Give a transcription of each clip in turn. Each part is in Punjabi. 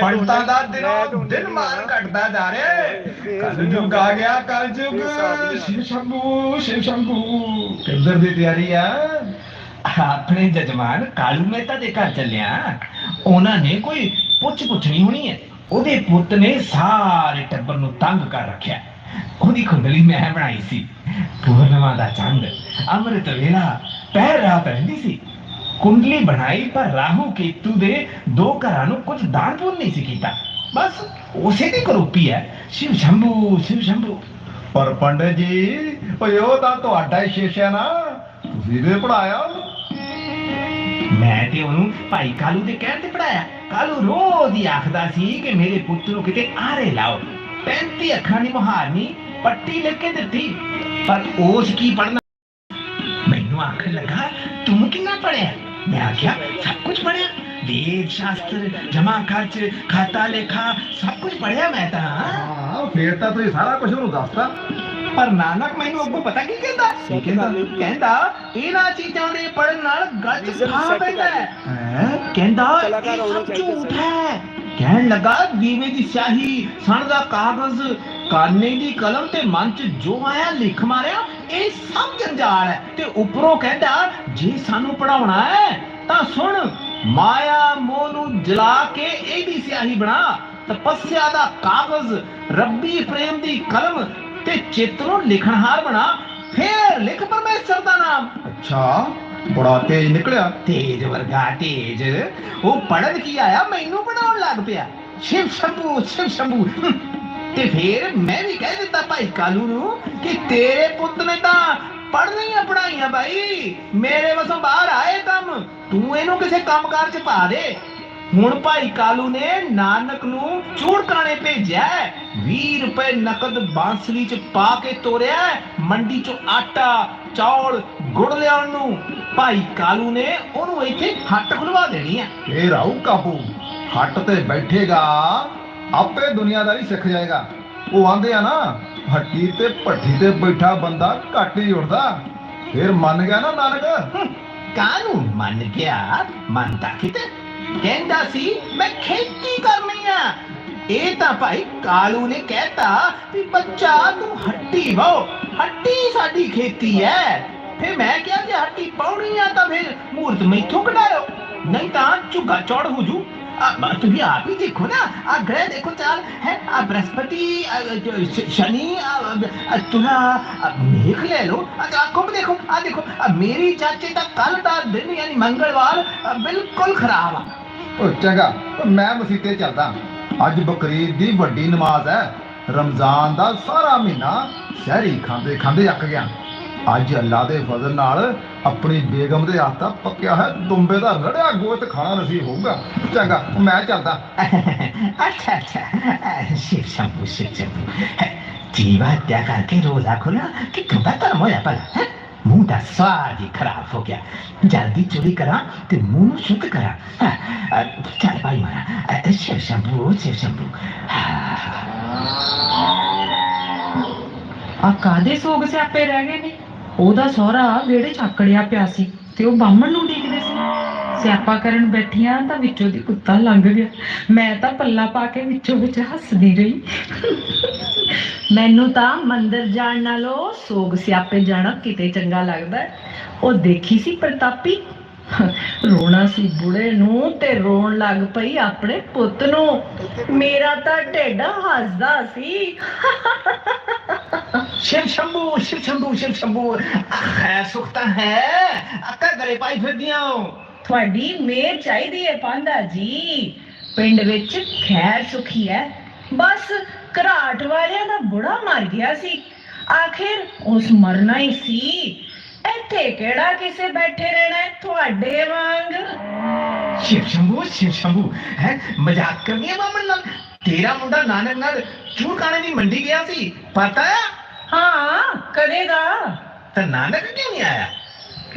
ਪੰਡਤਾਂ ਦਾ ਦਿਨੋਂ ਦਿਨ ਮਾਨ ਘਟਦਾ ਜਾ ਰਿਹਾ ਹੈ। ਕਲਯੁਗ ਆ ਗਿਆ ਕਲਯੁਗ। ਸ਼ਿਵ ਸ਼ੰਭੂ ਸ਼ਿਵ ਸ਼ੰਭੂ। ਕਿੱਧਰ ਦੀ ਤਿਆਰੀ ਆ। ਆਪਣੇ ਜਜਮਾਨ ਕਾਲੂ ਮਹਿਤਾ ਦੇ ਘਰ ਚੱਲਿਆ। ਉਹਨਾਂ ਨੇ ਕੋਈ ਪੁੱਛ ਪੁੱਛਣੀ ਹੋਣੀ ਹੈ। ਉਹਦੇ ਪੁੱਤ ਨੇ ਸਾਰੇ ਟੱਬਰ ਨੂੰ ਤੰਗ ਕਰ ਰੱਖਿਆ। ਉਹਦੀ ਕੁੰਡਲੀ ਮੈਂ ਬਣਾਈ ਸੀ। ਪੂਰਨਿਮਾ ਦਾ ਚੰਦ ਅੰਮ੍ਰਿਤ ਵੇਲਾ ਪਹਿਰ ਰਾਤ ਰਹਿੰਦੀ ਸੀ। ਕੁੰਡਲੀ ਬਣਾਈ ਪਰ ਰਾਹੂ ਕੇਤੂ ਦੇ ਦੋ ਘਰਾਂ ਨੂੰ ਕੁਝ ਦਾਨ ਪੁੰਨ ਨਹੀਂ ਸੀ ਕੀਤਾ। ਬਸ ਉਸੇ ਦੀ ਕਰੋਪੀ ਹੈ। ਸ਼ਿਵ ਸ਼ੰਭੂ ਸ਼ਿਵ ਸ਼ੰਭੂ। ਪਰ ਪੰਡਤ ਜੀ ਓਏ ਉਹ ਤਾਂ ਤੁਹਾਡਾ ਹੀ ਸ਼ਿਸ਼ ਹੈ ਨਾ। ਤੁਸੀਂ ਦੇ ਪੜਾਇਆ ਮੈਂ ਤੇ ਉਹਨੂੰ ਭਾਈ ਕਾਲੂ ਦੇ ਕਹਿਣ ਤੇ ਪੜਾਇਆ ਕਾਲੂ ਰੋਜ਼ ਹੀ ਆਖਦਾ ਸੀ ਕਿ ਮੇਰੇ ਪੁੱਤ ਨੂੰ ਕਿਤੇ ਆਰੇ ਲਾਓ। 35 ਅੱਖਾਂ ਦੀ ਮੁਹਾਰਨੀ ਪੱਟੀ ਲੈ ਕੇ ਦਿੱਤੀ। ਪਰ ਉਸ ਕੀ ਪੜਨਾ ਮੈਨੂੰ ਆਖਣ ਲੱਗਾ ਤੂੰ ਕਿੰਨਾ ਪੜਿਆ ਮੈਂ ਆਖਿਆ ਸਭ ਕੁਝ ਪੜਿਆ ਵੇਦ ਸ਼ਾਸਤਰ ਜਮਾ ਖਰਚ ਖਾਤਾ ਲੇਖਾ ਸਭ ਕੁਝ ਪੜਿਆ ਮੈਂ ਤਾਂ ਹਾਂ ਫੇਰ ਤਾਂ ਤੁਸੀਂ ਸਾਰਾ ਕੁਝ ਉਹਨੂੰ ਦੱਸਤਾ ਪਰ ਨਾਨਕ ਮੈਨੂੰ ਅੱਗੋਂ ਪਤਾ ਕੀ ਕਹਿੰਦਾ ਕਹਿੰਦਾ ਕਹਿੰਦਾ ਇਹਨਾਂ ਚੀਜ਼ਾਂ ਦੇ ਪੜਨ ਨਾਲ ਗੱਜ ਖਾ ਪੈਂਦਾ ਹੈ? ਕਹਿੰਦਾ ਇਹ ਸਭ ਝੂਠ ਹੈ ਕਹਿਣ ਲੱਗਾ ਦੀਵੇ ਦੀ ਸਿਆਹੀ ਸਣ ਦਾ ਕਾਗਜ਼ ਕਾਨੇ ਦੀ ਕਲਮ ਤੇ ਮਨ ਚ ਜੋ ਆਇਆ ਲਿਖ ਮਾਰਿਆ ਇਹ ਸਭ ਜੰਜਾਲ ਹੈ। ਤੇ ਉੱਪਰੋਂ ਕਹਿੰਦਾ ਜੇ ਸਾਨੂੰ ਪੜਾਉਣਾ ਹੈ ਤਾਂ ਸੁਣ ਮਾਇਆ ਮੋਹ ਨੂੰ ਜਲਾ ਕੇ ਇਹਦੀ ਸਿਆਹੀ ਬਣਾ। ਤਪੱਸਿਆ ਦਾ ਕਾਗਜ਼ ਰੱਬੀ ਪ੍ਰੇਮ ਦੀ ਕਲਮ ਤੇ ਚਿੱਤ ਨੂੰ ਲਿਖਣਹਾਰ ਬਣਾ। ਫੇਰ ਲਿਖ ਪਰਮੇਸ਼ਰ ਦਾ ਨਾਮ। ਅੱਛਾ ਬੜਾ ਤੇਜ਼ ਨਿਕਲਿਆ। ਤੇਜ ਵਰਗਾ ਤੇਜ। ਉਹ ਪੜਨ ਕੀ ਆਇਆ? ਮੈਨੂੰ ਬਣਾਉਣ ਲੱਗ ਪਿਆ। ਸ਼ਿਵ ਸ਼ੰਭੂ ਸ਼ਿਵ ਸ਼ੰਭੂ। ਤੇ ਫੇਰ ਮੈਂ ਵੀ ਕਹਿ ਦਿੱਤਾ ਭਾਈ ਕਾਲੂ ਨੂੰ ਕਿ ਤੇਰੇ ਪੁੱਤ ਨੇ ਤਾਂ ਪੜ੍ਹਨੀਆਂ ਪੜਾਈਆਂ ਭਾਈ ਮੇਰੇ ਵੱਸੋਂ ਬਾਹਰ ਆਏ ਕੰਮ, ਤੂੰ ਇਹਨੂੰ ਕਿਸੇ ਕੰਮਕਾਰ ਚ ਪਾ ਦੇ। ਹੁਣ ਭਾਈ ਕਾਲੂ ਨੇ ਨਾਨਕ ਨੂੰ ਚੂੜਕਾਣੇ ਭੇਜਿਆ 20 ਰੁਪਏ ਨਕਦ ਬਾਂਸਲੀ ਚ ਪਾ ਕੇ ਤੋਰਿਆ ਮੰਡੀ ਚੋਂ ਆਟਾ, ਚੌਲ, ਗੁੜ ਲਿਆਉਣ ਨੂੰ। ਭਾਈ ਕਾਲੂ ਨੇ ਉਹਨੂੰ ਇੱਥੇ ਹੱਟ ਖੁਲਵਾ ਦੇਣੀ ਹੈ। ਫੇਰ ਆਊ ਕਾਬੂ। ਹੱਟ ਤੇ ਬੈਠੇਗਾ ਆਪੇ ਦੁਨੀਆਦਾਰੀ ਸਿੱਖ ਜਾਏਗਾ। ਉਹ ਆਂਦੇ ਆ ਨਾ, ਹੱਟੀ ਤੇ ਭੱਠੀ ਤੇ ਬੈਠਾ ਬੰਦਾ ਘੱਟ ਹੀ ਉੱਠਦਾ। ਫੇਰ ਮੰਨ ਗਿਆ ਨਾ ਨਾਨਕ? ਕਾਨੂੰ ਮੰਨ ਗਿਆ? ਮੰਨਦਾ ਕਿਤੇ। ਕਹਿੰਦਾ ਸੀ, ਮੈਂ ਖੇਤੀ ਕਰਨੀ ਆ। ਇਹ ਤਾਂ ਭਾਈ ਕਾਲੂ ਨੇ ਕਹਿਤਾ ਵੀ ਬੱਚਾ, ਤੂੰ ਹੱਟੀ ਵਾਓ। ਹੱਟੀ ਸਾਡੀ ਖੇਤੀ ਹੈ ਫਿਰ ਮੈਂ ਕਿਹਾ, ਜੇ ਹੱਟੀ ਪਾਉਣੀ ਆ ਤਾਂ ਫਿਰ ਮੂਰਤ ਮੈਥੋਂ ਕਢਾਇਓ। ਨਹੀਂ ਤਾਂ ਝੁੱਗਾ ਚੌੜ ਹੋ ਜੂ। ਆ, ਬ- ਤੁਸੀਂ ਆਪ ਹੀ ਦੇਖੋ ਨਾ ਆ ਗ੍ਰਹਿ ਦੇਖੋ ਚਾਲ ਹੈ ਆ ਬ੍ਰਹਸਪਤੀ ਆ, ਜੋ ਸ਼- ਸ਼ਨੀ ਆ, ਆ, ਤੁਲਾ ਆ, ਮੇਖ ਲੈ ਲਓ ਆ ਆਖੋ ਵੀ ਦੇਖੋ ਆ ਦੇਖੋ ਆ ਮੇਰੀ ਚਾਚੇ ਦਾ ਕੱਲ ਦਾ ਮੰਗਲਵਾਰ ਬਿਲਕੁਲ ਮੈਂ ਮਸੀਤੇ ਚੱਲਦਾ ਅੱਜ ਬਕਰੀਦ ਦੀ ਵੱਡੀ ਨਮਾਜ਼ ਹੈ ਰਮਜ਼ਾਨ ਦਾ ਸਾਰਾ ਮਹੀਨਾ ਸ਼ਹਿਰੀ ਖਾਂਦੇ ਖਾਂਦੇ ਅੱਕ ਗਿਆ ਅੱਜ ਅੱਲਾ ਦੇ ਫਜ਼ਲ ਨਾਲ ਆਪਣੀ ਬੇਗਮ ਦੇ ਹੱਥ ਦਾ ਪੱਕਿਆ ਹੈ, ਦੁੰਬੇ ਦਾ ਰੜਿਆ ਗੋਸ਼ਤ ਖਾਣਾ ਨਸੀਬ ਹੋਊਗਾ। ਚੰਗਾ, ਮੈਂ ਚੱਲਦਾ। ਅੱਛਾ ਅੱਛਾ ਸ਼ਿਵ ਸ਼ੰਭੂ ਸ਼ਿਵ ਸ਼ੰਭੂ। ਜੀਵਾ ਹੱਤਿਆ ਕਰਕੇ ਰੋਜ਼ਾ ਖੋਲਾ ਕਿ ਕਿੰਦਾ ਧਰਮ ਹੋਇਆ ਭਲਾ ਮੂੰਹ ਦਾ ਸਵਾਦ ਹੀ ਖਰਾਬ ਹੋ ਗਿਆ। ਜਲਦੀ ਚੋਰੀ ਕਰਾਂ ਤੇ ਮੂੰਹ ਨੂੰ ਸ਼ੁੱਧ ਕਰਾਂ ਚੱਲ ਭਾਈ ਮਾਰਾ ਸ਼ਿਵ ਸ਼ੰਭੂ ਸ਼ਿਵ ਸ਼ੰਭੂ। ਆ ਕਾਦੇ ਸੋਗ ਸਿਆਪੇ ਰਹਿ ਗਏ ਨੇ? ਉਹਦਾ ਸਹੁਰਾ ਵਿਹੜੇ ਚ ਆਕੜਿਆ ਪਿਆ ਸੀ ਤੇ ਉਹ ਬਾਹਮਣ ਨੂੰ ਡੀਕਦੇ ਸੀ। ਸਿਆਪਾ ਕਰਨ ਬੈਠੀਆਂ ਤਾਂ ਵਿੱਚੋਂ ਦੀ ਕੁੱਤਾ ਲੰਘ ਗਿਆ। ਮੈਂ ਤਾਂ ਪੱਲਾ ਪਾ ਕੇ ਵਿੱਚੋਂ ਵਿੱਚ ਹੱਸਦੀ ਰਹੀ। ਮੈਨੂੰ ਤਾਂ ਮੰਦਰ ਜਾਣ ਨਾਲੋਂ ਸੋਗ ਸਿਆਪੇ ਜਾਣਾ ਕਿਤੇ ਚੰਗਾ ਲੱਗਦਾ। ਉਹ ਦੇਖੀ ਸੀ ਪ੍ਰਤਾਪੀ। ਰੋਣਾ ਸੀ ਬੁੜੇ ਨੂੰ ਤੇ ਰੋਣ ਲੱਗ ਪਈ ਆਪਣੇ ਪੁੱਤ ਨੂੰ। ਮੇਰਾ ਤਾਂ ਢੇਡਾ ਹੱਸਦਾ ਸੀ। ਸ਼ਿਵ ਸ਼ੰਭੂ ਸ਼ਿਵ ਸ਼ੰਭੂ ਸ਼ਿਵ ਸ਼ੰਭੂ। ਹੈ ਸੁਖਤਾ ਹੈ ਅੱਕਾ ਘਰੇ ਪਾਈ ਫਿਰਦੀਆਂ ਤੁਹਾਡੀ ਮੇਰ ਚਾਹੀਦੀ ਹੈ ਪਾਂਦਾ ਜੀ। ਪਿੰਡ ਵਿੱਚ ਖੈਰ ਸੁਖੀ ਹੈ। ਬਸ ਘਰਾਟ ਵਾਲਿਆਂ ਦਾ ਬੁੜਾ ਮਰ ਗਿਆ ਸੀ। ਆਖਿਰ ਉਸ ਮਰਨਾ ਹੀ ਸੀ। ਇੱਥੇ ਕਿਹੜਾ ਕਿਸੇ ਬੈਠੇ ਰਹਿਣਾ ਹੈ? ਤੁਹਾਡੇ ਵਾਂਗ। ਸ਼ਿਵ ਸ਼ੰਭੂ ਸ਼ਿਵ ਸ਼ੰਭੂ ਹੈ? ਮਜ਼ਾਕ ਕਰਨੀ ਹੈ ਮਾਮਨ ਨਾਲ? ਤੇਰਾ ਮੁੰਡਾ ਨਾਨਕ ਨਾਲ ਚੂੜਕਾਣੇ ਦੀ ਮੰਡੀ ਗਿਆ ਸੀ ਪਤਾ ਹੈ ਹਾਂ ਕਰੇਗਾ ਤਾਂ ਨਾਨਕ ਕਿਉਂ ਨਹੀਂ ਆਇਆ?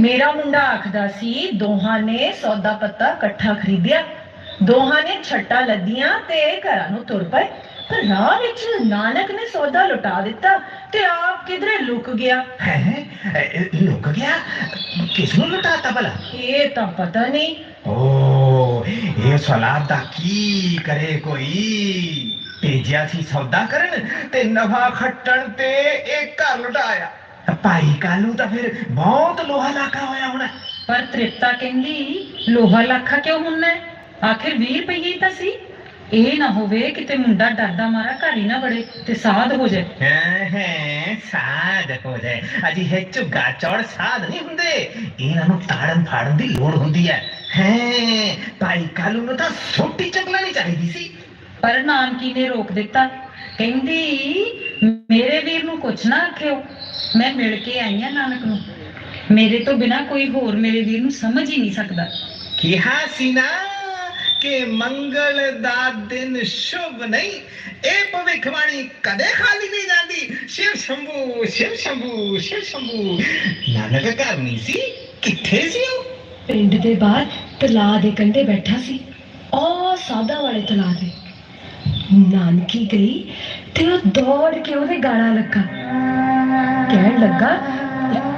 ਮੇਰਾ ਮੁੰਡਾ ਆਖਦਾ ਸੀ ਦੋਹਾਂ ਨੇ ਸੌਦਾ ਪੱਤਾ ਇਕੱਠਾ ਖਰੀਦਿਆ। ਦੋਹਾਂ ਨੇ ਛੱਟਾਂ ਲੱਦੀਆਂ ਤੇ ਘਰਾਂ ਨੂੰ ਤੁਰ ਪਏ। ਪਰ ਰਾਹ ਵਿੱਚ ਨਾਨਕ ਨੇ ਸੌਦਾ ਲੁਟਾ ਦਿੱਤਾ ਤੇ ਆਪ ਕਿਧਰੇ ਲੁਕ ਗਿਆ? ਹੈ ਲੁਕ ਗਿਆ? ਕਿਸ ਨੂੰ ਲੁਟਾਤਾ ਭਲਾ? ਇਹ ਤਾਂ ਪਤਾ ਨਹੀਂ। ਓ ਇਹ ਸਲਾਦ ਦਾ ਕੀ ਕਰੇ ਕੋਈ? ਭੇਜਿਆ ਸੀ ਸੌਦਾ ਕਰਨ ਤੇ ਨਫਾ ਖੱਟਣ ਤੇ ਇਹ ਘਰ ਲੁਟਾਇਆ। ਭਾਈ ਕਾਲੂ ਤਾਂ ਫਿਰ ਬਹੁਤ ਲੋਹਾ ਲਾਕਾ ਹੋਇਆ ਹੋਣਾ। ਪਰ ਤ੍ਰਿਪਤਾ ਕਹਿੰਦੀ ਲੋਹਾ ਲਾਖਾ ਕਿਉਂ ਹੁੰਨਾ ਹੈ? ਆਖਿਰ 20 ਰੁਪਏ ਤਾਂ ਸੀ। ਇਹ ਨਾ ਹੋਵੇ ਕਿਤੇ ਮੁੰਡਾ ਡਰਦਾ ਮਾਰਾ ਘਰ ਹੀ ਨਾ ਵੜੇ ਤੇ ਸਾਧ ਹੋ ਜਾਏ। ਹੈ ਹੈ ਸਾਧ ਹੋ ਜਾਏ। ਅਜੀ ਹੈ ਝੁੱਗਾ ਚੌੜ ਸਾਧ ਨਹੀਂ ਹੁੰਦੇ। ਇਹਨਾਂ ਨੂੰ ਤਾੜਨ ਫਾੜਨ ਦੀ ਲੋੜ ਹੁੰਦੀ ਹੈ। ਹੈ ਭਾਈ ਕਾਲੂ ਨੂੰ ਤਾਂ ਸੋਟੀ ਚਕਲਾਣੀ ਚਾਹੀਦੀ ਸੀ। ਪਰ ਨਾਨਕੀ ਨੇ ਰੋਕ ਦਿੱਤਾ। ਕਹਿੰਦੀ ਮੇਰੇ ਵੀਰ ਨੂੰ ਕੁਛ ਨਾ ਆਖਿਓ। ਮੈਂ ਮਿਲ ਕੇ ਆਈ ਆ ਨਾਨਕ ਨੂੰ। ਮੇਰੇ ਤੋਂ ਬਿਨਾ ਕੋਈ ਹੋਰ ਮੇਰੇ ਵੀਰ ਨੂੰ ਸਮਝ ਹੀ ਨਹੀਂ ਸਕਦਾ। ਕਿਹਾ ਸੀ ਨਾ ਕਿ ਮੰਗਲ ਦਾ ਦਿਨ ਸ਼ੁਭ ਨਹੀਂ। ਇਹ ਭਵਿੱਖਬਾਣੀ ਕਦੇ ਖਾਲੀ ਨਹੀਂ ਜਾਂਦੀ। ਸ਼ਿਵ ਸ਼ੰਭੂ ਸ਼ਿਵ ਸ਼ੰਭੂ ਸ਼ਿਵ ਸ਼ੰਭੂ। ਨਾਨਕ ਘਰ ਨਹੀਂ ਸੀ, ਕਿੱਥੇ ਸੀ ਉਹ? ਪਿੰਡ ਦੇ ਬਾਹਰ ਤਲਾਅ ਦੇ ਕੰਢੇ ਬੈਠਾ ਸੀ। ਉਹ ਸਾਦਾ ਵਾਲੇ ਤਲਾ ਦੇ। ਨਾਨਕੀ ਗਈ ਤੇ ਉਹ ਦੌੜ ਕੇ ਉਹਦੇ ਗਾਲਾਂ ਲੱਗਾ। ਕਹਿਣ ਲੱਗਾ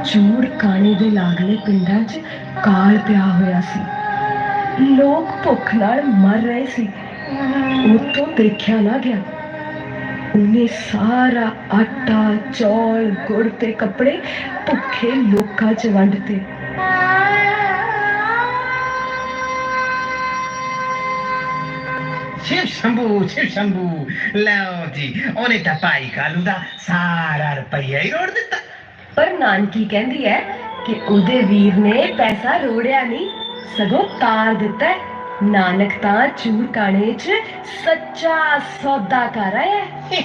ਚੂੜ ਕਾਣੇ ਦੇ ਲਾਗਲੇ ਪਿੰਡਾਂ 'ਚ ਕਾਲ ਪਿਆ ਹੋਇਆ ਸੀ। ਲੋਕ ਭੁੱਖ ਨਾਲ ਮਰ ਰਹੇ ਸੀ। ਉਤੋਂ ਦੇਖਿਆ ਨਾ ਗਿਆ। ਉਹਨੇ ਸਾਰਾ ਆਟਾ ਚੌਲ ਗੁੜ ਤੇ ਕੱਪੜੇ ਭੁੱਖੇ ਲੋਕਾਂ 'ਚ ਵੰਡਤੇ ਸ਼ਿਵ ਸ਼ੰਭੂ ਸ਼ਿਵ ਸ਼ੰਭੂ ਲਓ ਜੀ ਉਹਨੇ ਤਾਂ ਭਾਈ ਕਾਲੂ ਦਾ ਸਾਰਾ ਰੁਪਈਆ ਹੀ ਰੋੜ ਦਿੱਤਾ। ਪਰ ਨਾਨਕੀ ਕਹਿੰਦੀ ਹੈ ਕਿ ਉਹਦੇ ਵੀਰ ਨੇ ਪੈਸਾ ਰੋੜਿਆ ਨਹੀਂ। ਸਗੋਂ ਤਾਰ ਦਿੱਤਾ ਹੈ। ਨਾਨਕ ਤਾਂ ਚੂਰ ਕਾਣੇ 'ਚ ਸੱਚਾ ਸੌਦਾ ਕਰ ਆਇਆ ਹੈ।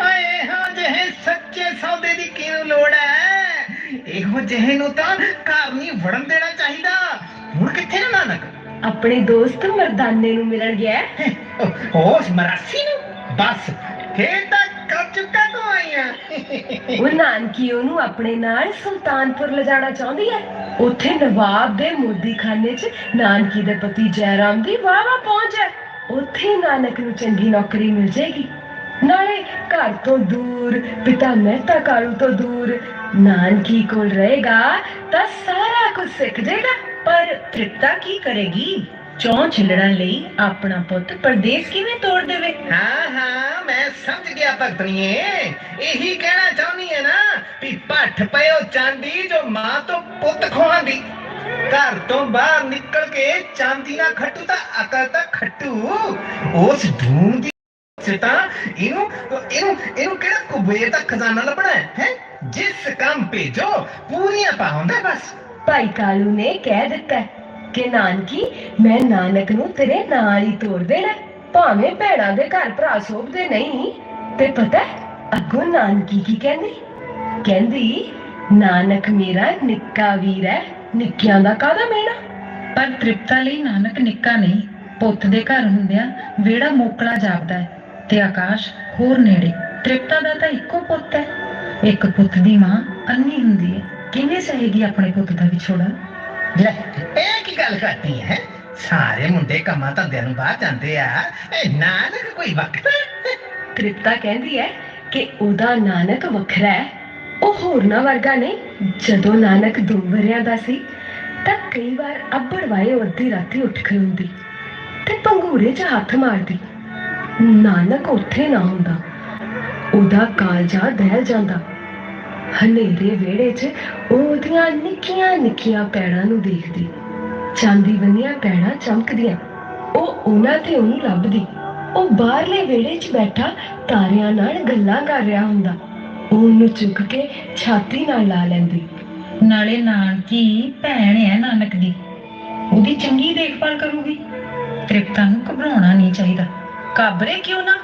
ਓਏ ਹਾਂ ਜਿਹੇ ਸੱਚੇ ਸੌਦੇ ਦੀ ਕਿਉਂ ਲੋੜ ਹੈ ਇਹੋ ਜਿਹੇ ਨੂੰ ਤਾਂ ਘਰ ਨਹੀਂ ਵੜਨ ਦੇਣਾ ਚਾਹੀਦਾ ਹੁਣ ਕਿੱਥੇ ਨਾ ਨਾਨਕ ਆਪਣੇ ਦੋਸਤ ਮਰਦਾਨੇ ਨੂੰ ਮਿਲਣ ਗਿਆ ਹੈ। ਉਸ ਮਰਾਸੀ ਨੂੰ ਬਸ ਫੇਰ ਤਾਂ ਕਰ ਚੁੱਕਾ ਤੂੰ ਆਈਆਂ ਉਹ ਨਾਨਕੀ ਉਹਨੂੰ ਆਪਣੇ ਨਾਲ ਸੁਲਤਾਨਪੁਰ ਲਿਜਾਣਾ ਚਾਹੁੰਦੀ ਹੈ ਉੱਥੇ ਨਵਾਬ ਦੇ ਮੋਦੀਖਾਨੇ 'ਚ ਨਾਨਕੀ ਦੇ ਪਤੀ ਜੈਰਾਮ ਦੀ ਵਾਵਾ ਪਹੁੰਚ ਹੈ ਉੱਥੇ ਨਾਨਕ ਨੂੰ ਚੰਗੀ ਨੌਕਰੀ ਮਿਲ ਜਾਏਗੀ। ਨਾਲੇ ਘਰ ਤੋਂ ਦੂਰ, ਪਿਤਾ ਮਹਿਤਾ ਕਾਲੂ ਤੋਂ ਦੂਰ, ਨਾਨਕੀ ਕੋਲ ਰਹੇਗਾ ਤਾਂ ਸਾਰਾ ਕੁਝ ਸਿੱਖ ਜਾਏਗਾ। ਪਰ ਤ੍ਰਿਪਤਾ ਕੀ ਕਰੇਗੀ? ਚੌਂ ਛਿਲੜਾਂ ਲਈ ਆਪਣਾ ਪੁੱਤ ਪਰਦੇਸ ਕਿਵੇਂ ਤੋੜ ਦੇਵੇ? ਹਾਂ ਹਾਂ ਮੈਂ ਸਮਝ ਗਿਆ ਭਗਤਣੀਏ ਇਹੀ ਕਹਿਣਾ ਚਾਹੁੰਦੀ ਹੈ ਨਾ ਵੀ ਭੱਠ ਪਇਓ ਚਾਂਦੀ ਜੋ ਮਾਂ ਤੋਂ ਪੁੱਤ ਖੋਹਾਂਦੀ। ਘਰ ਤੋਂ ਬਾਹਰ ਨਿਕਲ ਕੇ ਚਾਂਦੀ ਨਾ ਖੱਟੂ ਤਾਂ ਅਕਲ ਤਾਂ ਖੱਟੂ। ਉਸ ਧੂਮ ਦੀ ਸੇ ਤਾਂ ਇਹਨੂੰ ਇਹਨੂੰ ਇਹਨੂੰ ਕਿਹੜਾ ਕੁਬੇਰ ਦਾ ਖਜ਼ਾਨਾ ਲੱਭਣਾ ਹੈ ਹੈਂ? ਜਿਸ ਕੰਮ ਭੇਜੋ ਪੂਰੀਆਂ ਪਾਉਂਦਾ ਬਸ। ਭਾਈ ਕਾਲੂ ਨੇ ਕਹਿ ਦਿੱਤਾ ਕਿ ਨਾਨਕੀ, ਮੈਂ ਨਾਨਕ ਨੂੰ ਤੇਰੇ ਨਾਲ ਹੀ ਤੋੜ ਦੇਣਾ। ਹੈ। ਭਾਵੇਂ ਭੈਣਾਂ ਦੇ ਘਰ ਭਰਾ ਸੋਭਦੇ ਨਹੀਂ, ਤੇ ਪਤਾ ਅੱਗੋਂ ਨਾਨਕੀ ਕੀ ਕਹਿੰਦੀ? ਕਹਿੰਦੀ, ਨਾਨਕ ਮੇਰਾ ਨਿੱਕਾ ਵੀਰ ਹੈ, ਨਿੱਕਿਆਂ ਦਾ ਕਾਹਦਾ ਮੇਣਾ ਪਰ ਤ੍ਰਿਪਤਾ ਲਈ ਨਾਨਕ ਨਿੱਕਾ ਨਹੀਂ, ਪੁੱਤ ਦੇ ਘਰ ਹੁੰਦਿਆਂ ਵਿਹੜਾ ਮੋਕਲਾ ਜਾਪਦਾ ਹੈ ਤੇ ਆਕਾਸ਼ ਹੋਰ ਨੇੜੇ। ਤ੍ਰਿਪਤਾ ਦਾ ਤਾਂ ਇੱਕੋ ਪੁੱਤ ਹੈ। ਇੱਕ ਪੁੱਤ ਦੀ ਮਾਂ ਅੰਨੀ ਹੁੰਦੀ ਹੈ। ਕਿਵੇਂ ਸਹੇਗੀ ਆਪਣੇ ਪੁੱਤ ਦਾ ਵਿਛੋੜਾ? ਲੈ, ਇਹ ਕੀ ਗੱਲ ਕਰਦੀ ਹੈ ਸਾਰੇ ਮੁੰਡੇ ਕੰਮਾਂ ਧੰਦਿਆਂ ਨੂੰ ਬਾਹਰ ਜਾਂਦੇ ਆ। ਇਹ ਨਾਨਕ ਕੋਈ ਵਕਤ ਤ੍ਰਿਪਤਾ ਕਹਿੰਦੀ ਹੈ ਕਿ ਉਹਦਾ ਨਾਨਕ ਵੱਖਰਾ ਹੈ ਉਹ ਹੋਰਨਾਂ ਵਰਗਾ ਨਹੀਂ, ਜਦੋਂ ਨਾਨਕ ਦੋ ਵਰਿਆਂ ਦਾ ਸੀ, ਤਾਂ ਕਈ ਵਾਰ ਅੱਬੜ ਵਾਏ ਅੱਧੀ ਰਾਤੀ ਉੱਠ ਖਲੋਂਦੀ ਤੇ ਪੰਗੂਰੇ 'ਚ ਹੱਥ ਮਾਰਦੀ। ਨਾਨਕ ਉੱਥੇ ਨਾ ਹੁੰਦਾ। ਉਹਦਾ ਕਾਲਜਾ ਦਹਿਲ ਜਾਂਦਾ। ਹਨੇਰੇ ਵਿਹੜੇ 'ਚ ਉਹ ਉਹਦੀਆਂ ਨਿੱਕੀਆਂ ਨਿੱਕੀਆਂ ਪੈੜਾਂ ਨੂੰ ਦੇਖਦੀ। ਚਾਂਦੀ ਬੰਨੀਆਂ ਪੈੜਾਂ ਚਮਕਦੀਆਂ। ਉਹ ਉਹਨਾਂ ਤੇ ਉਹਨੂੰ ਲੱਭਦੀ। ਉਹ ਬਾਹਰਲੇ ਵਿਹੜੇ 'ਚ ਬੈਠਾ ਤਾਰਿਆਂ ਨਾਲ ਗੱਲਾਂ ਕਰ ਰਿਹਾ ਹੁੰਦਾ। ਉਹਨੂੰ ਚੁੱਕ ਕੇ ਛਾਤੀ ਨਾਲ ਲਾ ਲੈਂਦੀ। ਨਾਲੇ ਨਾਨਕੀ ਭੈਣ ਹੈ ਨਾਨਕ ਦੀ। ਉਹਦੀ ਚੰਗੀ ਦੇਖਭਾਲ ਕਰੂਗੀ। ਤ੍ਰਿਪਤਾ ਨੂੰ ਘਬਰਾਉਣਾ ਨਹੀਂ ਚਾਹੀਦਾ। ਕਾਬਰੇ ਕਿਉਂ ਨਾ?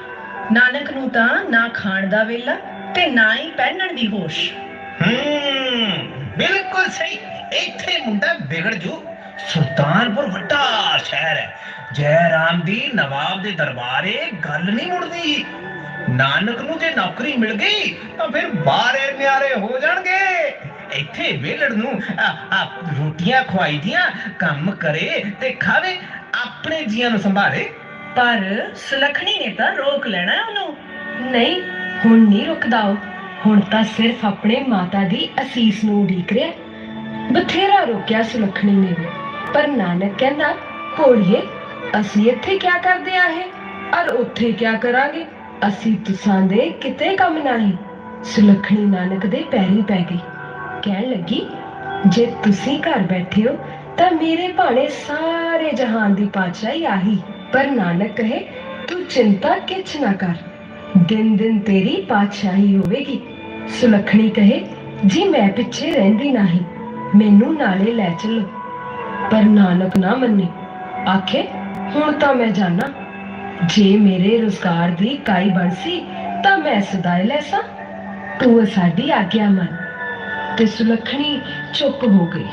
ਨਾਨਕ ਨੂੰ ਤਾਂ ਨਾ ਖਾਣ ਦਾ ਵੇਲਾ ਤੇ ਨਾ ਹੀ ਪਹਿਨਣ ਦੀ ਹੋਸ਼। ਹੂੰ ਬਿਲਕੁਲ ਸਹੀ। ਇੱਥੇ ਮੁੰਡਾ ਵਿਗੜ ਜੂ। ਸੁਲਤਾਨਪੁਰ ਵੱਡਾ ਸ਼ਹਿਰ ਹੈ। ਜੈ ਰਾਮ ਦੀ ਨਵਾਬ ਦੇ ਦਰਬਾਰੇ ਗੱਲ ਨਹੀਂ ਮੁੜਦੀ। ਨਾਨਕ ਨੂੰ ਜੇ ਨੌਕਰੀ ਮਿਲ ਗਈ ਤਾਂ ਫਿਰ ਬਾਰੇ ਨਿਆਰੇ ਹੋ ਜਾਣਗੇ। ਇੱਥੇ ਵੇਲੜ ਨੂੰ ਰੋਟੀਆਂ ਖਵਾਈ ਦੀਆਂ ਕੰਮ ਕਰੇ ਤੇ ਖਾਵੇ ਆਪਣੇ ਜੀਆਂ ਨੂੰ ਸੰਭਾਲੇ। ਪਰ ਸੁਲਖਣੀ ਨੇ ਤਾਂ ਰੋਕ ਲੈਣਾ ਉਹਨੂੰ। ਨਹੀਂ ਹੁਣ ਨਹੀਂ ਰੁਕਦਾ ਉਹ। ਹੁਣ ਤਾਂ ਸਿਰਫ ਆਪਣੇ ਮਾਤਾ ਦੀ ਅਸੀਸ ਨੂੰ ਉਡੀਕ ਰਿਹਾ। ਬਥੇਰਾ ਰੋਕਿਆ ਸੁਲੱਖਣੀ ਨੇ ਪਰ ਨਾਨਕ ਕਹਿੰਦਾ ਕੋੜੀਏ ਅਸੀਂ ਇੱਥੇ ਕੀ ਕਰਦੇ ਆਹੇ ਔਰ ਉੱਥੇ ਕੀ ਕਰਾਂਗੇ? ਅਸੀਂ ਤੁਸਾਂ ਦੇ ਕਿਤੇ ਕੰਮ ਨਹੀਂ। ਸੁਲੱਖਣੀ ਨਾਨਕ ਦੇ ਪੈਰੀ ਪੈ ਗਈ। ਕਹਿਣ ਲੱਗੀ, ਜੇ ਤੁਸੀਂ ਘਰ ਬੈਠੇ ਹੋ, ਤਾਂ ਮੇਰੇ ਭਾਣੇ ਸਾਰੇ ਜਹਾਨ ਦੀ ਪਾਤਸ਼ਾਹੀ ਆਹੀ। ਪਰ ਨਾਨਕ ਕਹੇ, ਤੂੰ ਚਿੰਤਾ ਕਿਛ ਨਾ ਕਰ। ਦਿਨ ਦਿਨ ਤੇਰੀ ਪਾਤਸ਼ਾਹੀ ਹੋਵੇਗੀ। ਸੁਲੱਖਣੀ ਕਹੇ, ਜੀ ਮੈਂ ਪਿੱਛੇ ਰਹਿੰਦੀ ਨਹੀਂ, ਮੈਨੂੰ ਨਾਲੇ ਲੈ ਚੱਲੋ। ਪਰ ਨਾਨਕ ਨਾ ਮੰਨੇ। ਆਖੇ, ਹੁਣ ਤਾਂ ਮੈਂ ਜਾਣਾ। ਜੇ ਮੇਰੇ ਰੁਜ਼ਗਾਰ ਦੀ ਕਾਈ ਬਣਸੀ, ਤਾਂ ਮੈਂ ਸਦਾਏ ਲੈਸਾਂ ਤੂੰ ਸਾਡੀ ਆਗਿਆ ਮੰਨ। ਤੇ ਸੁਲੱਖਣੀ ਚੁੱਪ ਹੋ ਗਈ।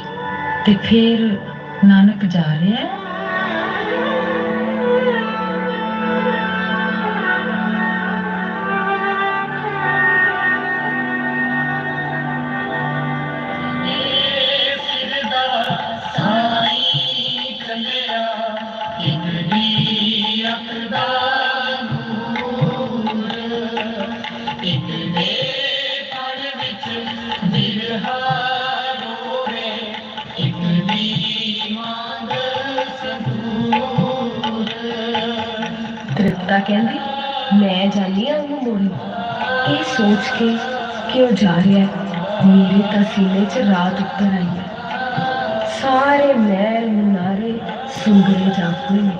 ਤੇ ਫੇਰ ਨਾਨਕ ਜਾ ਰਿਹਾ ਹੈ? ਤ੍ਰਿਪਤਾ ਕਹਿੰਦੀ, ਮੈਂ ਜਾਣੀ ਆ ਉਹਨੂੰ ਮੋੜੀ ਇਹ ਸੋਚ ਕੇ ਕਿ ਉਹ ਜਾ ਰਿਹਾ ਹੈ, ਮੇਰੇ ਤਾਂ ਸੀਨੇ 'ਚ ਰਾਤ ਉੱਤਰ ਆਈ ਹੈ। ਸਾਰੇ ਮਹਿਲ, ਮਨਾਰੇ, ਸੁੰਗਰੇ ਜਾਂਦੇ ਨੇ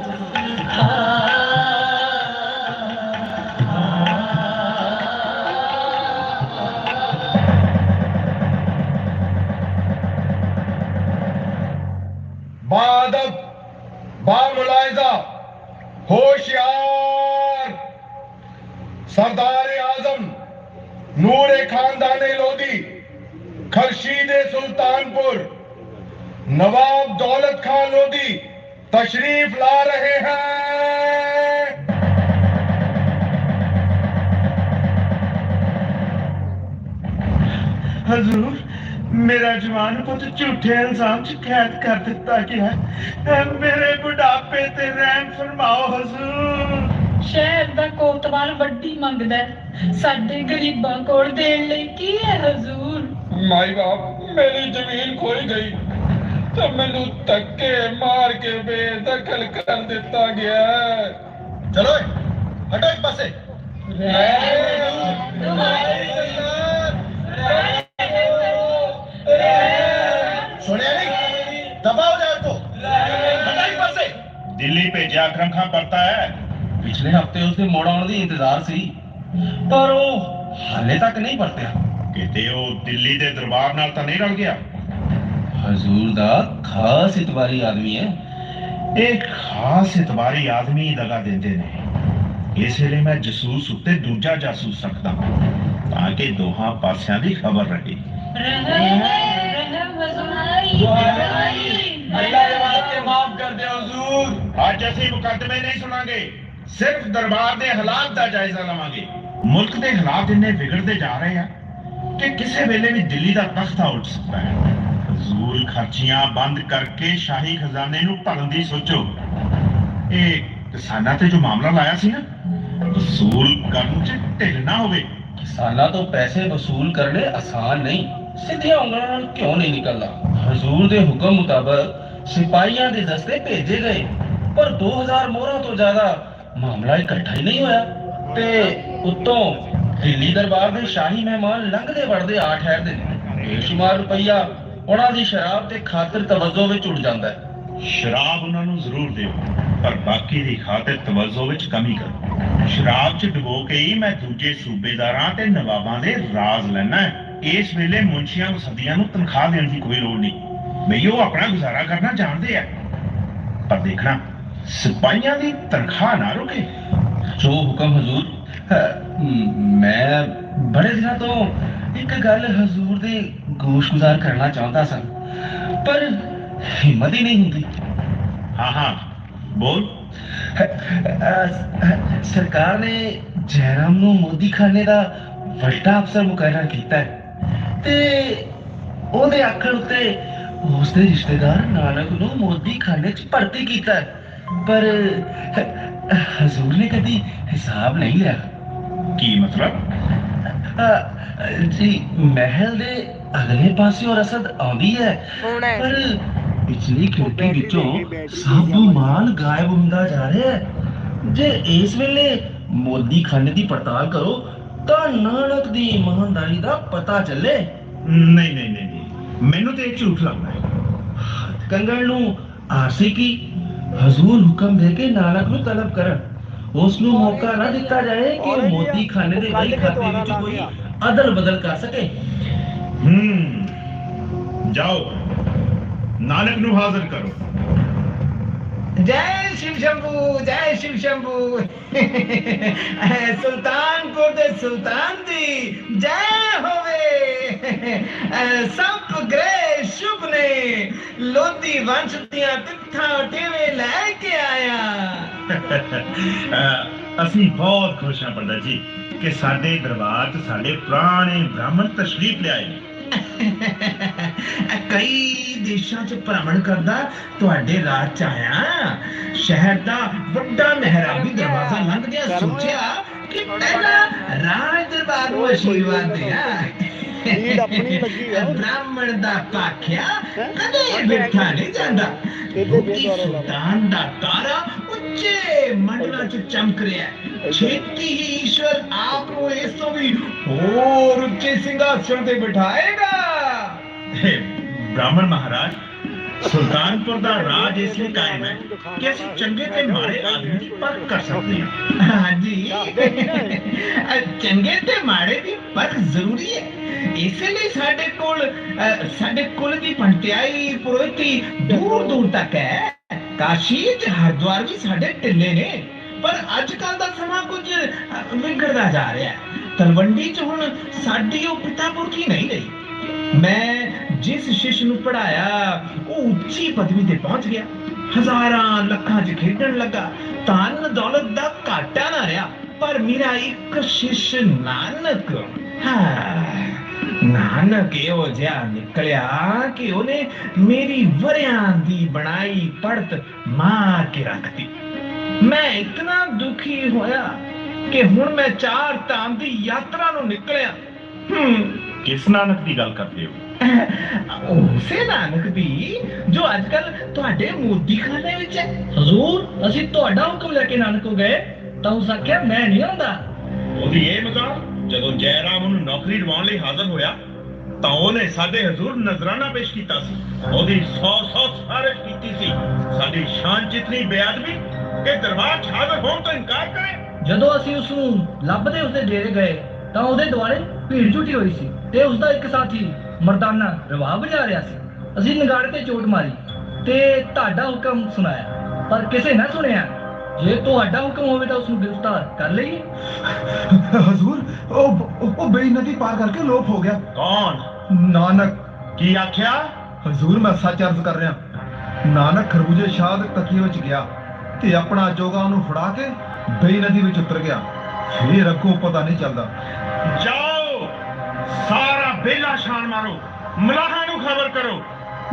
पालमपुर नवाब दौलत खान लोधी तशरीफ ला रहे हैं हजूर ਮੇਰਾ ਜਵਾਨ ਪੁੱਤ ਝੂਠੇ ਇਲਜ਼ਾਮ 'ਚ ਕੈਦ ਕਰ ਦਿੱਤਾ ਗਿਆ ਹੈ। ਮੇਰੇ ਬੁਢਾਪੇ ਤੇ ਰਹਿਮ ਫਰਮਾਓ ਹਜ਼ੂਰ। ਸ਼ਹਿਰ ਦਾ ਕੋਤਵਾਲ ਵੱਡੀ ਮੰਗਦਾ ਸਾਡੇ ਗਰੀਬਾਂ ਕੋਲ ਦੇਣ ਲਈ ਕੀ ਹੈ ਹਜ਼ੂਰ? ਮਾਈ ਬਾਪ ਮੇਰੀ ਜ਼ਮੀਨ ਖੋਈ ਗਈ। ਤਾਂ ਮੈਨੂੰ ਧੱਕੇ ਮਾਰ ਕੇ ਬੇਦਖਲ ਕਰ ਦਿੱਤਾ ਗਿਆ। ਚਲੋ ਹਟੋ ਇੱਕ ਪਾਸੇ। ਸੁਣਿਆ ਨਹੀਂ? ਦਬਾ ਹੋ ਜਾਏ ਤੋ ਹਟੋ ਇੱਕ ਪਾਸੇ। ਦਿੱਲੀ ਭੇਜਿਆ ਪਰਤਾ ਹੈ। ਪਿਛਲੇ ਹਫ਼ਤੇ ਉਸਦੇ ਮੋੜ ਆਉਣ ਦੀ ਇੰਤਜ਼ਾਰ ਸੀ। ਪਰ ਉਹ ਹਾਲੇ ਤੱਕ ਨਹੀਂ ਪਰਤਿਆ। ਕਿਤੇ ਉਹ ਦਿੱਲੀ ਦੇ ਦਰਬਾਰ ਨਾਲ ਤਾਂ ਨਹੀਂ ਰਲ ਗਿਆ। ਹਜ਼ੂਰ ਦਾ ਖਾਸ ਇਤਵਾਰੀ ਆਦਮੀ ਹੈ। ਇਹ ਖਾਸ ਇਤਬਾਰੀ ਆਦਮੀ ਦਗਾ ਦਿੰਦੇ ਨੇ। ਇਸ ਵੇਲੇ ਮੈਂ ਜਸੂਸ ਉੱਤੇ ਦੂਜਾ ਜਾਸੂਸ ਹਾਂ ਤਾਂ ਕਿ ਦੋਹਾਂ ਪਾਸਿਆਂ ਦੀ ਖਬਰ ਰਹੇ। ਅੱਜ ਅਸੀਂ ਮੁਕੱਦਮੇ ਨਹੀਂ ਸੁਣਾਂਗੇ ਸਿਰਫ ਦਰਬਾਰ ਦੇ ਹਾਲਾਤ ਦਾ ਜਾਇਜ਼ਾ ਲਵਾਂਗੇ। ਮੁਲਕ ਦੇ ਹਾਲਾਤ ਇੰਨੇ ਵਿਗੜਦੇ ਜਾ ਰਹੇ ਆ। ਕਿ ਕਿਸੇ ਵੇਲੇ ਵੀ ਦਿੱਲੀ ਦਾ ਤਖਤਾ ਉੱਠ ਸਕਦਾ ਹੈ। ਫਜ਼ੂਲ ਖਰਚੀਆਂ ਬੰਦ ਕਰਕੇ ਸ਼ਾਹੀ ਖਜ਼ਾਨੇ ਨੂੰ ਭਰਨ ਦੀ ਸੋਚੋ। ਇਹ ਕਿਸਾਨਾਂ ਤੇ ਜੋ ਮਾਮਲਾ ਲਾਇਆ ਸੀ ਨਾ, ਵਸੂਲ ਕਰਨ ਚ ਢਿੱਲ ਨਾ ਹੋਵੇ। ਕਿਸਾਨਾਂ ਤੋਂ ਪੈਸੇ ਵਸੂਲ ਕਰਨੇ ਆਸਾਨ ਨਹੀਂ, ਸਿੱਧੀਆਂ ਉਂਗਲਾਂ ਨਾਲ ਕਿਉਂ ਨਹੀਂ ਨਿਕਲਦਾ ਹਜ਼ੂਰ ਦੇ ਹੁਕਮ ਮੁਤਾਬਕ ਸਿਪਾਹੀਆਂ ਦੇ ਦਸਤੇ ਭੇਜੇ ਗਏ, ਪਰ 2000 ਮੋਹਰਾਂ ਤੋਂ ਜ਼ਿਆਦਾ ਮਾਮਲਾ ਇਕੱਠਾ ਹੀ ਨਹੀਂ ਹੋਇਆ। ਤੇ ਉਤੋਂ ਦਿੱਲੀ ਦਰਬਾਰ ਦੇ ਸ਼ਾਹੀ ਮਹਿਮਾਨ ਲੰਘਦੇ ਵੜਦੇ ਆ ਠਹਿਰਦੇ ਨੇ। ਬੇਸ਼ੁਮਾਰ ਰੁਪਈਆ ਉਹਨਾਂ ਦੀ ਸ਼ਰਾਬ ਤੇ ਖਾਤਰ ਤਵੱਜੋ ਵਿੱਚ ਉੱਡ ਜਾਂਦਾ ਹੈ। ਸ਼ਰਾਬ ਉਹਨਾਂ ਨੂੰ ਜ਼ਰੂਰ ਦਿਓ ਪਰ ਬਾਕੀ ਦੀ ਖਾਤਰ ਤਵੱਜੋ ਵਿੱਚ ਕਮੀ ਕਰੋ। ਸ਼ਰਾਬ 'ਚ ਡੁਬੋ ਕੇ ਹੀ ਮੈਂ ਦੂਜੇ ਸੂਬੇਦਾਰਾਂ ਤੇ ਨਵਾਬਾਂ ਦੇ ਰਾਜ਼ ਲੈਣਾ ਇਸ ਵੇਲੇ ਮੁਨਸ਼ੀਆਂ ਸਦੀਆਂ ਨੂੰ ਤਨਖਾਹ ਦੇਣ ਦੀ ਕੋਈ ਲੋੜ ਨਹੀਂ। ਬਈ ਉਹ ਆਪਣਾ ਗੁਜ਼ਾਰਾ ਕਰਨਾ ਜਾਣਦੇ ਆ। ਪਰ ਦੇਖਣਾ ਸਿਪਾਹੀਆਂ ਦੀ ਤਨਖਾਹ ਨਾ ਰੁਕੇ। ਜੋ ਹੁਕਮ ਹਜ਼ੂਰ ਮ- ਬੜੇ ਦਿਨਾਂ ਤੋਂ ਇੱਕ ਗੱਲ ਹਜ਼ੂਰ ਦੇ ਗੋਸ਼ਗੁਜ਼ਾਰ ਕਰਨਾ ਚਾਹੁੰਦਾ ਸਾਂ ਪਰ ਹਿੰਮਤ ਹੀ ਨਹੀਂ ਹੁੰਦੀ। ਹਾਂ ਹਾਂ ਬੋਲ। ਸਰਕਾਰ ਨੇ ਜੈਰਾਮ ਨੂੰ ਮੋਦੀ ਖਾਨੇ ਦਾ ਵੱਡਾ ਅਫਸਰ ਮੁਕਰਰ ਕੀਤਾ ਹੈ ਤੇ ਉਹਦੇ ਆਖਣ ਉੱਤੇ ਉਸਦੇ ਰਿਸ਼ਤੇਦਾਰ ਨਾਨਕ ਨੂੰ ਮੋਦੀ ਖਾਨੇ 'ਚ ਭਰਤੀ ਕੀਤਾ ਹੈ। ਪਰ ਹਜ਼ੂਰ ਨੇ ਕਦੀ ਹਿਸਾਬ ਨਹੀਂ ਲਿਆ ਕੀ ਮਤਲਬ? ਜੀ ਮਹਿਲ ਦੇ ਅਗਲੇ ਪਾਸਿਓਂ ਰਸਦ ਆਉਂਦੀ ਹੈ। ਪਰ ਪਿਛਲੀ ਖਿੜਕੀ ਵਿੱਚੋਂ ਸਭ ਮਾਲ ਗਾਇਬ ਹੁੰਦਾ ਜਾ ਰਿਹਾ ਹੈ। ਜੇ ਇਸ ਵੇਲੇ ਮੋਦੀ ਖਾਨੇ ਦੀ ਪੜਤਾਲ ਕਰੋ ਤਾਂ ਨਾਨਕ ਦੀ ਇਮਾਨਦਾਰੀ ਦਾ ਪਤਾ ਚੱਲੇ। ਨਹੀਂ ਨਹੀਂ ਨਹੀਂ ਮੈਨੂੰ ਤੇ ਇਹ ਝੂਠ ਲੱਗਦਾ ਹੈ। ਕੰਗਣ ਨੂੰ ਆਸਿਕੀ ਹਜ਼ੂਰ ਹੁਕਮ ਦੇ ਕੇ ਨਾਨਕ ਨੂੰ ਤਲਬ ਕਰਨ। ਉਸ ਨੂੰ ਮੌਕਾ ਨਾ ਦਿੱਤਾ ਜਾਏ ਕਿ ਉਹ ਮੋਦੀ ਖਾਨੇ ਦੇ ਵਹੀ ਖਾਤੇ ਵਿੱਚ ਕੋਈ ਅਦਲ ਬਦਲ ਕਰ ਸਕੇ। ਹੂੰ। ਜਾਓ। ਨਾਨਕ ਨੂੰ ਹਾਜ਼ਰ ਕਰੋ। ਜੈ ਸ਼ਿਵ ਸ਼ੰਭੂ ਜੈ ਸ਼ਿਵ ਸ਼ੰਭੂ ਸੁਲਤਾਨਪੁਰ ਦੇ ਸੁਲਤਾਨ ਦੀ ਜੈ ਹੋਵੇ ਸਭ ਗ੍ਰੇ ਸ਼ੁਭ ਨੇ ਲੋਧੀ ਵੰਸ਼ ਦੀਆਂ ਤਿੱਥਾਂ ਟੇਵੇ ਲੈ ਕੇ ਆਇਆ ਅਸੀਂ ਬਹੁਤ ਖੁਸ਼ ਹਾਂ ਪੰਡਤ ਜੀ ਕਿ ਸਾਡੇ ਦਰਬਾਰ 'ਚ ਸਾਡੇ ਪੁਰਾਣੇ ਬ੍ਰਾਹਮਣ ਤਸ਼ਰੀਫ ਲਿਆਏ ਨੇ ਕਈ ਦੇਸ਼ਾਂ 'ਚ ਭ੍ਰਮਣ ਕਰਦਾ ਤੁਹਾਡੇ ਰਾਜ 'ਚ ਆਇਆ। ਸ਼ਹਿਰ ਦਾ ਵੱਡਾ ਮਹਿਰਾਬੀ ਦਰਵਾਜ਼ਾ ਲੰਘਦਿਆਂ ਸੋਚਿਆ ਕਿ ਪਹਿਲਾਂ ਰਾਜ ਦਰਬਾਰ ਨੂੰ ਆਸ਼ੀਰਵਾਦ ਦਿਆ। ਨੀਡ ਆਪਣੀ ਲੱਗੀ ਆ। ਬ੍ਰਾਹਮਣ ਦਾ ਪਾਖਿਆ ਕਦੇ ਬੈਠਾ ਨਹੀਂ ਜਾਂਦਾ। ਮੋਤੀ ਸੁਲਤਾਨ ਦਾ ਤਾਰਾ ਉੱਚੇ ਮੰਡਲਾਂ 'ਚ ਚਮਕ ਰਿਹਾ ਹੈ। ਛੇਤੀ ਹੀ ਈਸ਼ਵਰ ਆਪ ਨੂੰ ਇਸ ਤੋਂ ਵੀ ਹੋਰ ਉੱਚੇ ਸਿੰਘਾਸਣ ਤੇ ਬਿਠਾਏਗਾ। ਹੇ ਬ੍ਰਾਹਮਣ ਮਹਾਰਾਜ ਸੁਲਤਾਨਪੁਰ ਦਾ ਰਾਜ ਇਸ ਲਈ ਕਾਇਮ ਹੈ ਕਿ ਅਸੀਂ ਚੰਗੇ ਤੇ ਮਾੜੇ ਆਦਮੀ ਦੀ ਪਰਖ ਕਰ ਸਕਦੇ ਹਾਂ ਹਾਂਜੀ ਚੰਗੇ ਤੇ ਮਾੜੇ ਦੀ ਪਰਖ ਜ਼ਰੂਰੀ ਹੈ ਇਸੇ ਲਈ ਸਾਡੇ ਕੋਲ ਸਾਡੇ ਕੁਲ ਦੀ ਪੰਟਿਆਈ ਪੁਰੋਹਿਤੀ ਦੂਰ ਦੂਰ ਤੱਕ ਹੈ ਕਾਸ਼ੀ ਤੇ ਹਰਿਦੁਆਰ ਵੀ ਸਾਡੇ ਟਿੱਲੇ ਨੇ ਪਰ ਅੱਜ ਕੱਲ ਦਾ ਸਮਾਂ ਕੁਝ ਵਿਗੜਦਾ ਜਾ ਰਿਹਾ ਹੈ ਤਲਵੰਡੀ ਚ ਹੁਣ ਸਾਡੀ ਉਹ ਪਿਤਾ ਪੁਰਖੀ ਨਹੀਂ ਰਹੀ ਮੈਂ ਜਿਸ ਸ਼ਿਸ਼ ਨੂੰ ਪੜਾਇਆ ਉਹ ਉੱਚੀ ਪਦਵੀ ਤੇ ਪਹੁੰਚ ਗਿਆ। ਹਜ਼ਾਰਾਂ ਲੱਖਾਂ 'ਚ ਖੇਡਣ ਲੱਗਾ ਧਨ ਦੌਲਤ ਦਾ ਘਾਟਾ ਨਾ ਰਿਹਾ, ਪਰ ਮੇਰਾ ਇੱਕ ਸ਼ਿਸ਼ ਨਾਨਕ, ਹਾਂ, ਨਾਨਕ ਇਹੋ ਜਿਹਾ ਨਿਕਲਿਆ ਕਿ ਉਹਨੇ ਮੇਰੀ ਵਰਿਆਂ ਦੀ ਬਣਾਈ ਪੜਤ ਮਾਰ ਕੇ ਰੱਖਤੀ ਮੈਂ ਇਤਨਾ ਦੁਖੀ ਹੋਇਆ ਕਿ ਹੁਣ ਮੈਂ ਚਾਰ ਧਾਮ ਦੀ ਯਾਤਰਾ ਨੂੰ ਨਿਕਲਿਆ। ਹੂੰ ਕਿਸ ਨਾਨਕ ਦੀ ਗੱਲ ਕਰਦੇ ਹੋ? ਉਸੇ ਨਾਨਕ ਦੀ ਜੋ ਅੱਜ ਕੱਲ ਤੁਹਾਡੇ ਮੋਦੀ ਖਾਨੇ ਵਿੱਚ ਹੈ। ਹਜ਼ੂਰ ਅਸੀਂ ਤੁਹਾਡਾ ਹੁਕਮ ਲੈ ਕੇ ਨਾਨਕ ਕੋ ਗਏ ਤਾਂ ਉਸ ਆਖਿਆ ਮੈਂ ਨਹੀਂ ਆਉਂਦਾ। ਉਹਦੀ ਇਹ ਮਜ਼ਾਕ ਜਦੋਂ ਜੈਰਾਮ ਉਹਨੂੰ ਨੌਕਰੀ ਦਿਵਾਉਣ ਲਈ ਹਾਜ਼ਰ ਹੋਇਆ ਤਾਂ ਉਹਨੇ ਸਾਡੇ ਹਜ਼ੂਰ ਨਜ਼ਰਾਨਾ ਪੇਸ਼ ਕੀਤਾ ਸੀ। ਉਹਦੀ 100 100 ਸਾਰਜ ਕੀਤੀ ਸੀ। ਸਾਡੀ ਸ਼ਾਨ ਜਿਤਨੀ ਬੇਅਦਬੀ ਕਿ ਦਰਬਾਰ ਹਾਜ਼ਰ ਹੋਣ ਤੋਂ ਇਨਕਾਰ ਕਰੇ। ਜਦੋਂ ਅਸੀਂ ਉਸ ਨੂੰ ਲੱਭਦੇ ਉਸਦੇ ਡੇਰੇ ਗਏ ਤਾਂ ਉਹਦੇ ਦੁਆਲੇ ਭੀੜ ਝੁੱਟੀ ਹੋਈ ਸੀ ਤੇ ਉਸ ਦਾ ਇੱਕ ਸਾਥੀ ਮਰਦਾਨਾ ਰਵਾਬ ਵਜਾ ਰਿਹਾ ਸੀ। ਅਸੀਂ ਨਗਾੜੇ ਤੇ ਚੋਟ ਮਾਰੀ ਤੇ ਤੁਹਾਡਾ ਹੁਕਮ ਸੁਣਾਇਆ। ਪਰ ਕਿਸੇ ਨਾ ਸੁਣਿਆ। ਜੇ ਤੁਹਾਡਾ ਹੁਕਮ ਹੋਵੇ ਤਾਂ ਉਸ ਨੂੰ ਗ੍ਰਿਫਤਾਰ ਕਰ ਲਈਏ। ਹਜ਼ੂਰ ਉਹ ਉਹ ਬੇਈ ਨਦੀ ਪਾਰ ਕਰਕੇ ਲੋਪ ਹੋ ਗਿਆ। ਕੌਣ? ਨਾਨਕ। ਕੀ ਆਖਿਆ? ਹਜ਼ੂਰ ਮੈਂ ਸੱਚ ਅਰਜ਼ ਕਰ ਰਿਹਾ। ਨਾਨਕ ਖਰਬੂਜੇ ਸ਼ਾਹ ਦੇ ਤਕੀਏ ਵਿੱਚ ਗਿਆ ਤੇ ਆਪਣਾ ਜੋਗਾ ਉਹਨੂੰ ਫੜਾ ਕੇ ਬੇਈ ਨਦੀ ਵਿੱਚ ਉਤਰ ਗਿਆ। ਫਿਰ ਅੱਗੋਂ ਪਤਾ ਨਹੀਂ ਚੱਲਦਾ। ਜਾਓ ਸਾਰਾ ਬੇਲਾ ਛਾਣ ਮਾਰੋ ਮਲਾਹਾਂ ਨੂੰ ਖਬਰ ਕਰੋ।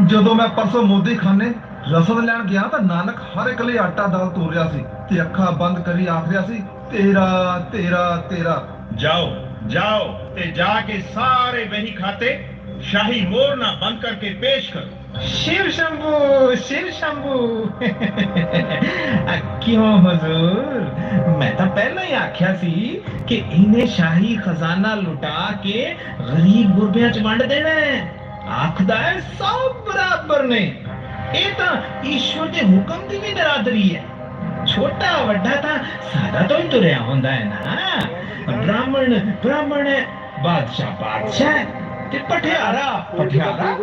ਜਦੋਂ ਮੈਂ ਪਰਸੋਂ ਮੋਦੀ ਖਾਨੇ ਰਸਦ ਲੈਣ ਗਿਆ ਤਾਂ ਨਾਨਕ ਹਰ ਇੱਕ ਲਈ ਆਟਾ ਦਾਲ ਤੋੜ ਰਿਹਾ ਸੀ ਤੇ ਅੱਖਾਂ ਬੰਦ ਕਰੀ ਆਖ ਰਿਹਾ ਸੀ ਤੇਰਾ ਤੇਰਾ ਤੇਰਾ। ਜਾਓ ਜਾਓ ਤੇ ਜਾ ਕੇ ਸਾਰੇ ਵਹੀ ਖਾਤੇ ਸ਼ਾਹੀ ਮੋਹਰ ਨਾਲ ਬੰਦ ਕਰਕੇ ਪੇਸ਼ ਕਰੋ। शिव शंभू शिव शंभू ਕਿਉਂ ਹਜ਼ੂਰ ਮੈਂ ਤਾਂ ਪਹਿਲਾਂ ਹੀ ਆਖਿਆ ਸੀ ਕਿ ਇਹਨੇ ਸ਼ਾਹੀ ਖਜ਼ਾਨਾ ਲੁਟਾ ਕੇ ਗਰੀਬ ਗੁਰਬਿਆਂ ਚ ਵੰਡ ਦੇਣਾ ਹੈ ਆਖਦਾ ਹੈ ਸਭ ਬਰਾਬਰ ਨੇ ਇਹ ਤਾਂ ਈਸ਼ਵਰ ਦੇ ਹੁਕਮ ਦੀ ਵੀ ਨਰਾਦਰੀ ਹੈ ਛੋਟਾ ਵੱਡਾ ਤਾਂ ਸਾਡਾ ਤੋਂ ਹੀ ਤੁਰਿਆ ਹੁੰਦਾ ਹੈ ਨਾ ਬ੍ਰਾਹਮਣ ਬ੍ਰਾਹਮਣ ਹੈ ਬਾਦਸ਼ਾਹ ਬਾਦਸ਼ਾਹ ਹੈ, ਤੇ ਪਠਿਆਰਾ ਪਠਿਆਰਾ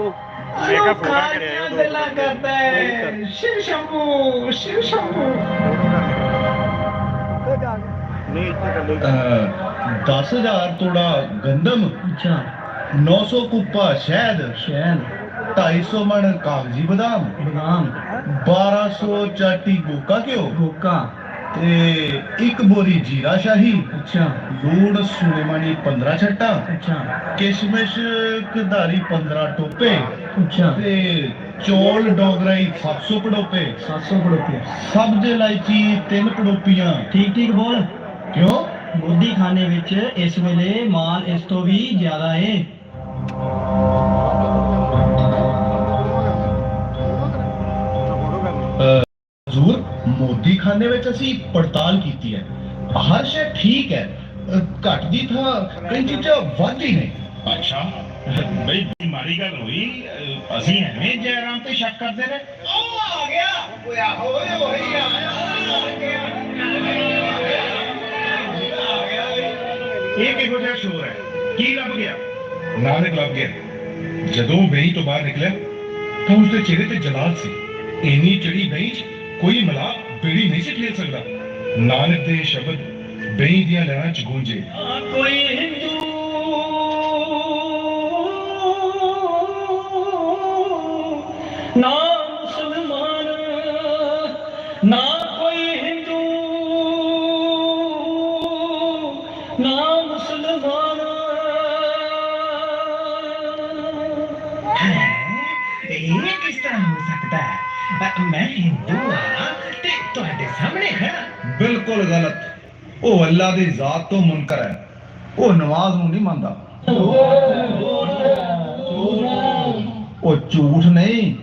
ਲੋਕਾਂ ਦੀਆਂ ਗੱਲਾਂ ਕਰਦਾ ਹੈ। ਸ਼ਿਵ ਸ਼ੰਭੂ ਸ਼ਿਵ ਸ਼ੰਭੂ। ਨਹੀਂ। ਇੱਥੇ ਕੱਲੇ 10000 ਤੋੜਾ ਗੰਦਮ। ਅੱਛਾ। 900 ਕੁੱਪਾ ਸ਼ਹਿਦ। ਸ਼ੈਨ 250 ਮਣ ਕਾਗਜੀ ਬਦਾਮ। ਬਦਾਮ। 1200 ਚਾਟੀ ਗੋਕਾ ਘਿਓ। ਗੋਕਾ। ਤੇ ਇੱਕ ਬੋਰੀ ਜੀਰਾ ਸ਼ਾਹੀ ਅੱਛਾ। ਲੂਣ ਸੁਲੇਮਾਨੀ 15 ਛੱਟਾਂ ਅੱਛਾ। ਕਿਸ਼ਮਿਸ਼ ਕਧਾਰੀ 15 ਟੋਪੇ ਅੱਛਾ। ਤੇ ਚੌਲ ਡੋਗਰਾਈ 700 ਪੜੋਪੇ 700 ਰੁਪਏ ਸਬਜ਼ ਇਲਾਇਚੀ 3 ਪੜੋਪੀਆਂ ਠੀਕ ਠੀਕ ਬੋਲ। ਕਿਉਂ? ਮੋਦੀ ਖਾਨੇ ਵਿੱਚ ਇਸ ਵੇਲੇ ਮਾਲ ਇਸ ਤੋਂ ਵੀ ਜ਼ਿਆਦਾ ਏ। ਮੋਦੀ ਖਾਨੇ ਵਿੱਚ ਅਸੀਂ ਪੜਤਾਲ ਕੀਤੀ ਹੈ। ਹਰ ਸ਼ੈ ਠੀਕ ਹੈ। ਘੱਟ ਦੀ ਥਾਂ ਕਈ ਚੀਜ਼ਾਂ ਵੱਧ ਹੀ ਨੇ। ਅੱਛਾ। ਬਈ ਮਾਰੀ ਗੱਲ ਹੋਈ ਅਸੀਂ ਐਵੇਂ ਜੈਰਾਮ ਤੇ ਸ਼ੱਕ ਕਰਦੇ ਨੇ ਉਹ ਆ ਗਿਆ। ਓਏ ਆਹੋ ਓਏ ਉਹੀ ਆ ਇਹ ਕਿਹੋ ਜਿਹਾ ਸ਼ੋਰ ਹੈ? ਕੀ ਲੱਭ ਗਿਆ? ਨਾਨਕ ਲੱਭ ਗਿਆ। ਜਦੋਂ ਬੇਈ ਤੋਂ ਬਾਹਰ ਨਿਕਲਿਆ ਤਾਂ ਉਸਦੇ ਚਿਹਰੇ ਤੇ ਜਲਾਲ ਸੀ। ਇੰਨੀ ਚੜੀ ਬੇਈ 'ਚ ਕੋਈ ਮਲਾ ਪੀੜੀ ਨਹੀਂ ਸੀ ਖੇਲ ਸਕਦਾ। ਨਾਨਕ ਦੇ ਸ਼ਬਦ, ਬੇਈ ਦੀਆਂ ਲਹਿਰਾਂ 'ਚ ਗੂੰਜੇ। ਕੋਈ ਹਿੰਦੂ ਖੜਾ ਬਿਲਕੁਲ ਗਲਤ। ਉਹ ਅੱਲਾ ਦੀ ਜ਼ਾਤ ਤੋਂ ਮੁਨਕਰ ਹੈ। ਉਹ ਨਮਾਜ਼ ਨੂੰ ਨਹੀਂ ਮੰਨਦਾ। ਉਹ ਝੂਠ ਨਹੀਂ।